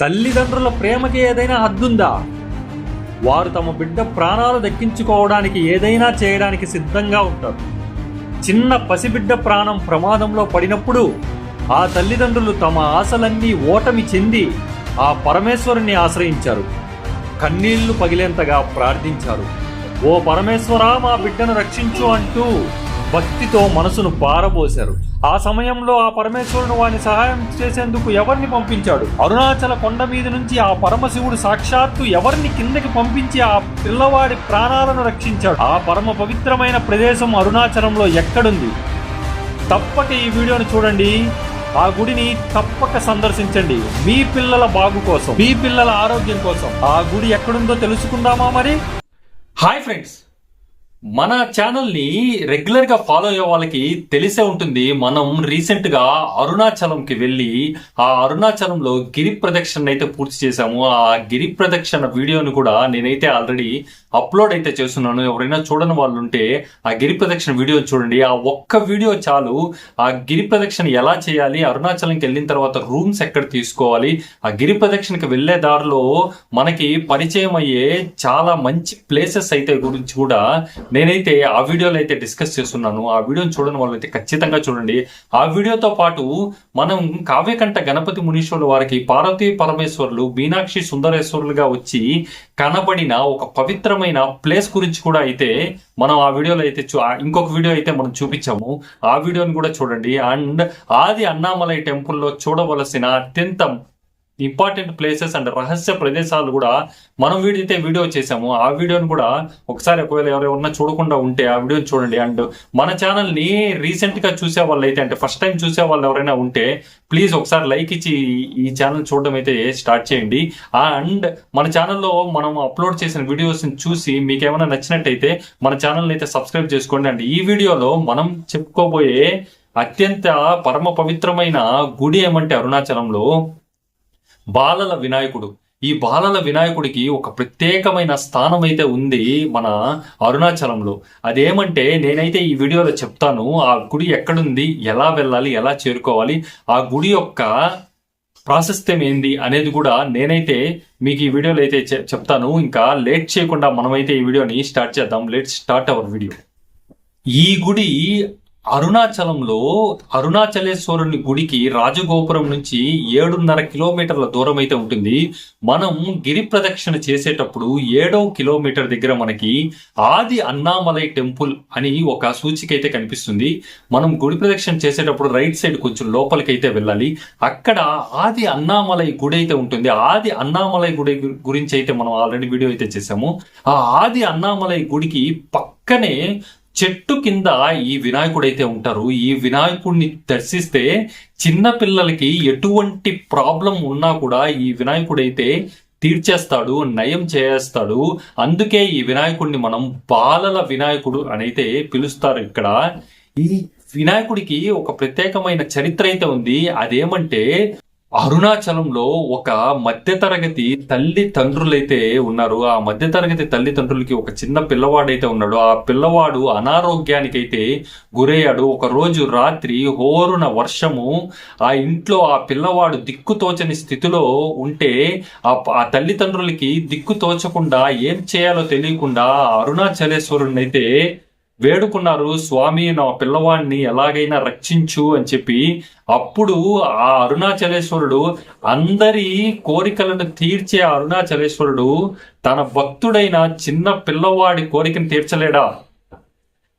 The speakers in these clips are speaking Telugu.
తల్లిదండ్రుల ప్రేమకి ఏదైనా హద్దుందా? వారు తమ బిడ్డ ప్రాణాలు దక్కించుకోవడానికి ఏదైనా చేయడానికి సిద్ధంగా ఉంటారు. చిన్న పసిబిడ్డ ప్రాణం ప్రమాదంలో పడినప్పుడు ఆ తల్లిదండ్రులు తమ ఆశలన్నీ ఓటమి చెంది ఆ పరమేశ్వరుని ఆశ్రయించారు. కన్నీళ్ళు పగిలేంతగా ప్రార్థించారు. ఓ పరమేశ్వరా మా బిడ్డను రక్షించు అంటూ భక్తితో మనసును పారబోశారు. ఆ సమయంలో ఆ పరమేశ్వరుడు వారిని సహాయం చేసేందుకు ఎవరిని పంపించాడు? అరుణాచల కొండ మీద నుంచి ఆ పరమశివుడు సాక్షాత్తు ఎవరిని కిందకి పంపించి ఆ పిల్లవాడి ప్రాణాలను రక్షించాడు? ఆ పరమ పవిత్రమైన ప్రదేశం అరుణాచలంలో ఎక్కడుంది? తప్పక ఈ వీడియోని చూడండి. ఆ గుడిని తప్పక సందర్శించండి. మీ పిల్లల బాగు కోసం. మీ పిల్లల ఆరోగ్యం కోసం. ఆ గుడి ఎక్కడుందో తెలుసుకుందామా మరి? Hi friends. మన ఛానల్ని రెగ్యులర్గా ఫాలో అయ్యే వాళ్ళకి తెలిసే ఉంటుంది. మనం రీసెంట్గా అరుణాచలంకి వెళ్ళి ఆ అరుణాచలంలో గిరి ప్రదక్షిణ అయితే పూర్తి చేశాము. ఆ గిరి ప్రదక్షిణ వీడియోని కూడా నేనైతే ఆల్రెడీ అప్లోడ్ అయితే చేస్తున్నాను. ఎవరైనా చూడని వాళ్ళు ఉంటే ఆ గిరి ప్రదక్షిణ వీడియో చూడండి. ఆ ఒక్క వీడియో చాలు. ఆ గిరి ప్రదక్షిణ ఎలా చేయాలి? అరుణాచలంకి వెళ్ళిన తర్వాత రూమ్స్ ఎక్కడ తీసుకోవాలి? ఆ గిరి ప్రదక్షిణకి వెళ్ళే దారిలో మనకి పరిచయం అయ్యే చాలా మంచి ప్లేసెస్ అయితే గురించి కూడా నేనైతే ఆ వీడియోలో అయితే డిస్కస్ చేస్తున్నాను. ఆ వీడియోని చూడని వాళ్ళు అయితే ఖచ్చితంగా చూడండి. ఆ వీడియోతో పాటు మనం కావ్యకంఠ గణపతి మునీశ్వరుల వారికి పార్వతీ పరమేశ్వరులు మీనాక్షి సుందరేశ్వరులుగా వచ్చి కనబడిన ఒక పవిత్రమైన ప్లేస్ గురించి కూడా అయితే మనం ఆ వీడియోలో అయితే చూ- ఇంకొక వీడియో అయితే మనం చూపించాము. ఆ వీడియోని కూడా చూడండి. అండ్ ఆది అన్నామలై టెంపుల్లో చూడవలసిన అత్యంత ఇంపార్టెంట్ ప్లేసెస్ అండ్ రహస్య ప్రదేశాలు కూడా మనం వీడైతే వీడియో చేసాము ఆ వీడియోని కూడా ఒకసారి ఒకవేళ ఎవరైనా చూడకుండా ఉంటే ఆ వీడియోని చూడండి. అండ్ మన ఛానల్ని ని రీసెంట్గా చూసే వాళ్ళు అయితే అంటే ఫస్ట్ టైం చూసే వాళ్ళు ఎవరైనా ఉంటే ప్లీజ్ ఒకసారి లైక్ ఇచ్చి ఈ ఛానల్ చూడడం అయితే స్టార్ట్ చేయండి. అండ్ మన ఛానల్లో మనం అప్లోడ్ చేసిన వీడియోస్ చూసి మీకు ఏమైనా నచ్చినట్టయితే మన ఛానల్ని అయితే సబ్స్క్రైబ్ చేసుకోండి. అండ్ ఈ వీడియోలో మనం చెప్పుకోబోయే అత్యంత పరమ పవిత్రమైన గుడి ఏమంటే అరుణాచలంలో బాలల వినాయకుడు. ఈ బాలల వినాయకుడికి ఒక ప్రత్యేకమైన స్థానం అయితే ఉంది మన అరుణాచలంలో. అదేమంటే నేనైతే ఈ వీడియోలో చెప్తాను ఆ గుడి ఎక్కడుంది ఎలా వెళ్ళాలి ఎలా చేరుకోవాలి ఆ గుడి యొక్క ప్రాశస్త్యం ఏంది అనేది కూడా నేనైతే మీకు ఈ వీడియోలో అయితే చెప్తాను. ఇంకా లేట్ చేయకుండా మనమైతే ఈ వీడియోని స్టార్ట్ చేద్దాం. లేట్ స్టార్ట్ అవర్ వీడియో ఈ గుడి అరుణాచలంలో అరుణాచలేశ్వరుని గుడికి రాజగోపురం నుంచి ఏడున్నర కిలోమీటర్ల దూరం అయితే ఉంటుంది. మనం గిరి ప్రదక్షిణ చేసేటప్పుడు ఏడో కిలోమీటర్ దగ్గర మనకి ఆది అన్నామలై టెంపుల్ అని ఒక సూచిక అయితే కనిపిస్తుంది. మనం గుడి ప్రదక్షిణ చేసేటప్పుడు రైట్ సైడ్ కొంచెం లోపలికి అయితే వెళ్ళాలి. అక్కడ ఆది అన్నామలై గుడి అయితే ఉంటుంది. ఆది అన్నామలై గుడి గురించి అయితే మనం ఆల్రెడీ వీడియో అయితే చేసాము ఆ ఆది అన్నామలై గుడికి పక్కనే చెట్టు కింద ఈ వినాయకుడైతే ఉంటారు ఈ వినాయకుడిని దర్శిస్తే చిన్న పిల్లలకి ఎటువంటి ప్రాబ్లం ఉన్నా కూడా ఈ వినాయకుడైతే తీర్చేస్తాడు నయం చేస్తాడు. అందుకే ఈ వినాయకుడిని మనం బాలల వినాయకుడు అని అయితే పిలుస్తారు ఇక్కడ. ఈ వినాయకుడికి ఒక ప్రత్యేకమైన చరిత్ర అయితే ఉంది. అదేమంటే అరుణాచలంలో ఒక మధ్యతరగతి తల్లి తండ్రులైతే ఉన్నారు. ఆ మధ్యతరగతి తల్లిదండ్రులకి ఒక చిన్న పిల్లవాడైతే ఉన్నాడు. ఆ పిల్లవాడు అనారోగ్యానికైతే గురయ్యాడు. ఒక రోజు రాత్రి హోరున వర్షము ఆ ఇంట్లో ఆ పిల్లవాడు దిక్కు తోచని స్థితిలో ఉంటే ఆ ఆ తల్లిదండ్రులకి దిక్కు తోచకుండా ఏం చేయాలో తెలియకుండా అరుణాచలేశ్వరుణ్ణైతే అరుణాచలేశ్వరుని అయితే వేడుకున్నారు స్వామి నా పిల్లవాడిని ఎలాగైనా రక్షించు అని చెప్పి అప్పుడు ఆ అరుణాచలేశ్వరుడు అందరి కోరికలను తీర్చే అరుణాచలేశ్వరుడు తన భక్తుడైన చిన్న పిల్లవాడి కోరికను తీర్చలేడా?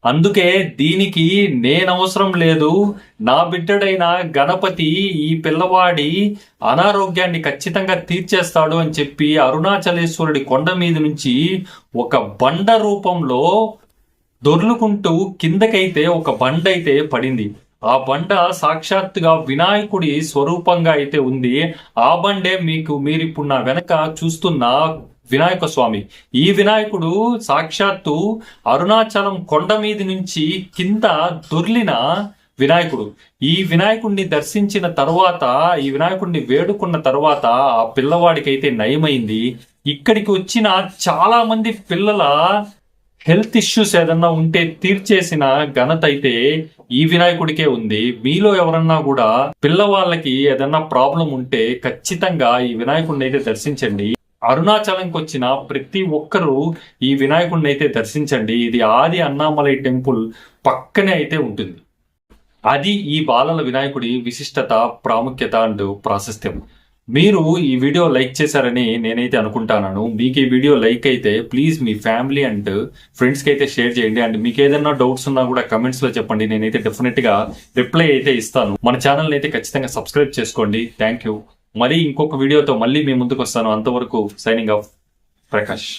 అందుకే దీనికి నేనవసరం లేదు నా బిడ్డడైన గణపతి ఈ పిల్లవాడి అనారోగ్యాన్ని ఖచ్చితంగా తీర్చేస్తాడు అని చెప్పి అరుణాచలేశ్వరుడి కొండ మీద నుంచి ఒక బండ రూపంలో దొర్లుకుంటూ కిందకైతే ఒక బండ అయితే పడింది. ఆ బండ సాక్షాత్తుగా వినాయకుడి స్వరూపంగా అయితే ఉంది. ఆ బండే మీకు మీరు ఇప్పుడు నా వెనక చూస్తున్న వినాయక స్వామి. ఈ వినాయకుడు సాక్షాత్తు అరుణాచలం కొండ మీద నుంచి కింద దొర్లిన వినాయకుడు. ఈ వినాయకుడిని దర్శించిన తరువాత ఈ వినాయకుడిని వేడుకున్న తరువాత ఆ పిల్లవాడికైతే నయమైంది. ఇక్కడికి వచ్చిన చాలా మంది పిల్లల హెల్త్ ఇష్యూస్ ఏదన్నా ఉంటే తీర్చేసిన ఘనత అయితే ఈ వినాయకుడికే ఉంది. మీలో ఎవరన్నా కూడా పిల్లవాళ్ళకి ఏదన్నా ప్రాబ్లం ఉంటే ఖచ్చితంగా ఈ వినాయకుడిని అయితే దర్శించండి. అరుణాచలంకి వచ్చిన ప్రతి ఒక్కరూ ఈ వినాయకుడిని అయితే దర్శించండి. ఇది ఆది అన్నామలై టెంపుల్ పక్కనే అయితే ఉంటుంది. అది ఈ బాలల వినాయకుడి విశిష్టత ప్రాముఖ్యత అండ్ ప్రాశస్త్యం. మీరు ఈ వీడియో లైక్ చేశారని నేనైతే అనుకుంటాను మీకు ఈ వీడియో లైక్ అయితే ప్లీజ్ మీ ఫ్యామిలీ అండ్ ఫ్రెండ్స్కి అయితే షేర్ చేయండి. అండ్ మీకు ఏదైనా డౌట్స్ ఉన్నా కూడా కమెంట్స్లో చెప్పండి. నేనైతే డెఫినెట్గా రిప్లై అయితే ఇస్తాను. మన ఛానల్ అయితే ఖచ్చితంగా సబ్స్క్రైబ్ చేసుకోండి. థ్యాంక్ యూ మరీ ఇంకొక వీడియోతో మళ్ళీ మీ ముందుకు వస్తాను. అంతవరకు సైనింగ్ ఆఫ్ ప్రకాష్.